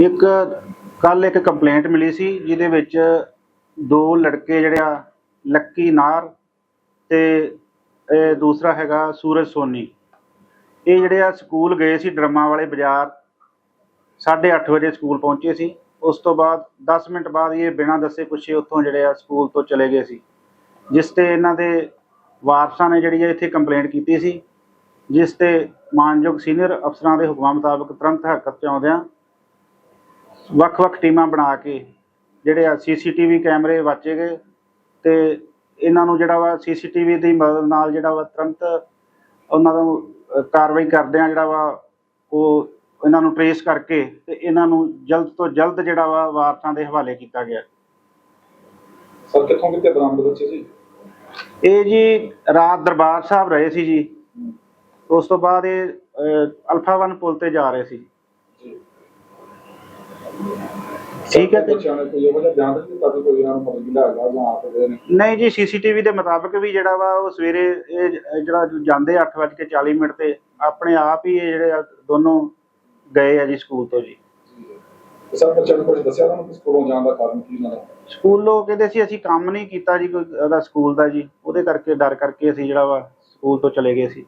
ਇੱਕ ਕੱਲ ਇੱਕ ਕੰਪਲੇਂਟ ਮਿਲੀ ਸੀ, ਜਿਹਦੇ ਵਿੱਚ ਦੋ ਲੜਕੇ ਜਿਹੜੇ ਆ, ਲੱਕੀ ਨਾਰ ਤੇ ਦੂਸਰਾ ਹੈਗਾ ਸੂਰਜ ਸੋਨੀ। ਇਹ ਜਿਹੜੇ ਆ ਸਕੂਲ ਗਏ ਸੀ ਡਰਮਾ ਵਾਲੇ ਬਾਜ਼ਾਰ 8:30 ਵਜੇ ਸਕੂਲ ਪਹੁੰਚੇ ਸੀ। ਉਸ ਤੋਂ ਬਾਅਦ 10 ਮਿੰਟ ਬਾਅਦ ਇਹ ਬਿਨਾਂ ਦੱਸੇ ਪੁੱਛੇ ਉੱਥੋਂ ਜਿਹੜੇ ਆ ਸਕੂਲ ਤੋਂ ਚਲੇ ਗਏ ਸੀ। ਜਿਸ ਤੇ ਇਹਨਾਂ ਦੇ ਵਾਰਸਾਂ ਨੇ ਜਿਹੜੀ ਆ ਇੱਥੇ ਕੰਪਲੇਂਟ ਕੀਤੀ ਸੀ, ਜਿਸ ਤੇ ਮਾਨਯੋਗ ਸੀਨੀਅਰ ਅਫਸਰਾਂ ਦੇ ਹੁਕਮਾਂ ਮੁਤਾਬਕ ਤੁਰੰਤ ਹਰਕਤ ਚ ਆਉਂਦਿਆਂ ਵੱਖ-ਵੱਖ ਟੀਮਾਂ ਬਣਾ ਕੇ ਜਿਹੜੇ ਆ ਸੀਸੀਟੀਵੀ ਕੈਮਰੇ ਵਾਚੇ ਗਏ ਤੇ ਇਹਨਾਂ ਨੂੰ ਜਿਹੜਾ ਵਾ ਸੀਸੀਟੀਵੀ ਦੀ ਮਦਦ ਨਾਲ ਜਿਹੜਾ ਵਾ ਤੁਰੰਤ ਉਹਨਾਂ ਨੂੰ ਕਾਰਵਾਈ ਕਰਦਿਆਂ ਜਿਹੜਾ ਵਾ ਉਹ ਇਹਨਾਂ ਨੂੰ ਟਰੇਸ ਕਰਕੇ ਤੇ ਇਹਨਾਂ ਨੂੰ ਜਲਦ ਤੋਂ ਜਲਦ ਜਿਹੜਾ ਵਾ ਵਾਰਸਾਂ ਦੇ ਹਵਾਲੇ ਕੀਤਾ ਗਿਆ। ਸਰ ਕਿੱਥੋਂ ਕਿੱਥੇ ਬਰਾਮਦ ਬੱਚੇ ਸੀ? ਇਹ ਜੀ ਰਾਤ ਦਰਬਾਰ ਸਾਹਿਬ ਰਹੇ ਸੀ ਜੀ। ਉਸ ਤੋਂ ਬਾਅਦ ਇਹ ਅਲਫਾ ਵਨ ਪੁਲ ਤੇ ਜਾ ਰਹੇ ਸੀ ਜੀ ਠੀਕ ਹੈ ਤੇ- ਕੋਈ ਨਹੀਂ ਦਿੱਤਾ ਵੀ ਕੋਈ ਇਹਨਾਂ ਨੂੰ ਮਤਲਬ ਗਿਲਾ ਹੈਗਾ ਜਾਂ ਆਪ ਦੇ ਨੇ। ਨਹੀਂ ਜੀ ਸੀਸੀਟੀਵੀ ਦੇ ਮੁਤਾਬਕ ਵੀ ਜਿਹੜਾ ਵਾ ਉਹ ਸਵੇਰੇ ਇਹ ਜਿਹੜਾ ਜਾਂਦੇ 8:40 ਮਿੰਟ ਤੇ ਆਪਣੇ ਆਪ ਹੀ ਇਹ ਜਿਹੜੇ ਦੋਨੋਂ ਗਏ ਆ ਜੀ ਸਕੂਲ ਤੋਂ ਜੀ। ਸਰ ਬੱਚਿਆਂ ਨੂੰ ਕੁਝ ਦੱਸਿਆ ਤੁਹਾਨੂੰ ਕਿ ਸਕੂਲੋਂ ਜਾਣ ਦਾ ਕਾਰਨ ਕੀ ਇਹਨਾਂ ਦਾ? ਸਕੂਲੋਂ ਕਹਿੰਦੇ ਸੀ ਅਸੀਂ ਕੰਮ ਨਹੀਂ ਕੀਤਾ ਜੀ ਕੋਈ ਉਹਦਾ ਸਕੂਲ ਦਾ ਜੀ ਉਹਦੇ ਕਰਕੇ ਡਰ ਕਰਕੇ ਅਸੀਂ ਜਿਹੜਾ ਵਾ ਸਕੂਲ ਤੋਂ ਚਲੇ ਗਏ ਸੀ।